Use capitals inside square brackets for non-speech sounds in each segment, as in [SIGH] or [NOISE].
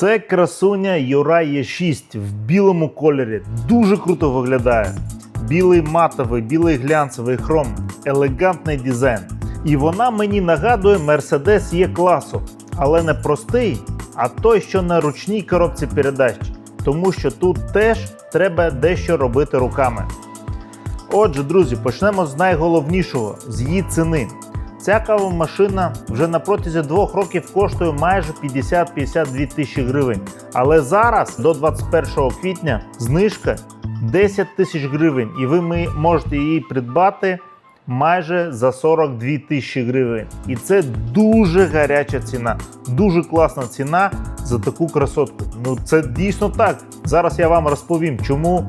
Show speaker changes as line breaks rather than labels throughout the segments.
Це красуня Юра Є6 в білому кольорі. Дуже круто виглядає. Білий матовий, білий глянцевий хром, елегантний дизайн. І вона мені нагадує Mercedes Є класу, але не простий, а той, що на ручній коробці передач. Тому що тут теж треба дещо робити руками. Отже, друзі, почнемо з найголовнішого з її ціни. Ця кавомашина вже на протязі двох років коштує майже 50-52 тисячі гривень. Але зараз, до 21 квітня, знижка 10 тисяч гривень, і ви можете її придбати майже за 42 тисячі гривень. І це дуже гаряча ціна, дуже класна ціна за таку красотку. Ну це дійсно так. Зараз я вам розповім, чому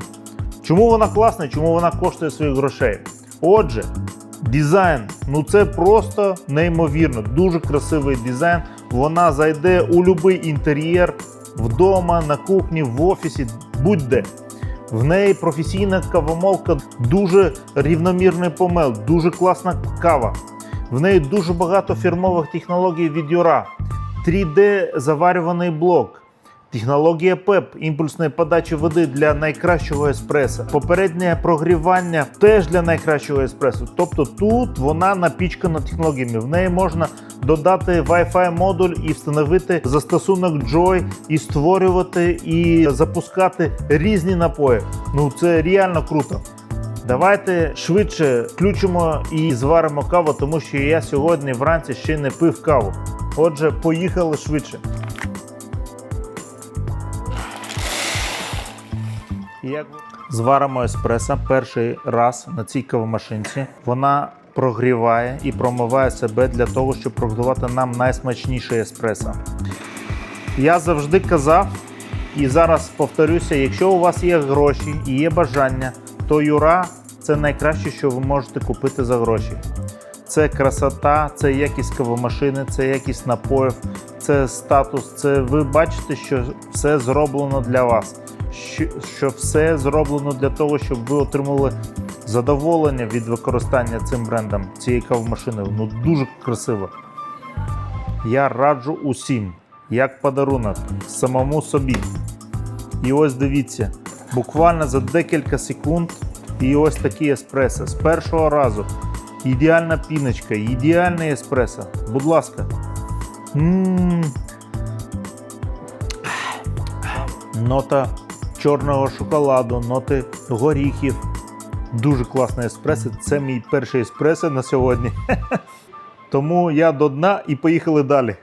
Чому вона класна, чому вона коштує своїх грошей? Отже, дизайн, ну це просто неймовірно, дуже красивий дизайн. Вона зайде у будь-який інтер'єр вдома, на кухні, в офісі, будь-де. В неї професійна кавомолка, дуже рівномірний помел, дуже класна кава. В неї дуже багато фірмових технологій від Юра, 3D заварюваний блок. Технологія ПЕП імпульсної подачі води для найкращого еспресо. Попереднє прогрівання теж для найкращого еспресо. Тобто тут вона напічкана технологіями. В неї можна додати Wi-Fi модуль і встановити застосунок Joy і створювати і запускати різні напої. Ну це реально круто. Давайте швидше включимо і зваримо каву, тому що я сьогодні вранці ще не пив каву. Отже, поїхали швидше. Як зваримо еспресо перший раз на цій кавомашинці, вона прогріває і промиває себе для того, щоб приготувати нам найсмачніше еспресо. Я завжди казав, і зараз повторюся: якщо у вас є гроші і є бажання, то Юра це найкраще, що ви можете купити за гроші. Це красота, це якість кавомашини, це якість напоїв, це статус. Це ви бачите, що все зроблено для вас. Що, все зроблено для того, щоб ви отримали задоволення від використання цим брендом, цієї кавомашини. Ну дуже красиво. Я раджу усім, як подарунок, самому собі. І ось дивіться, буквально за декілька секунд, і ось такий еспресо. З першого разу. Ідеальна піночка, ідеальний еспресо. Будь ласка. М. Нота чорного шоколаду, ноти горіхів. Дуже класний еспресо. Це мій перший еспресо на сьогодні. [LAUGHS] Тому я до дна і поїхали далі.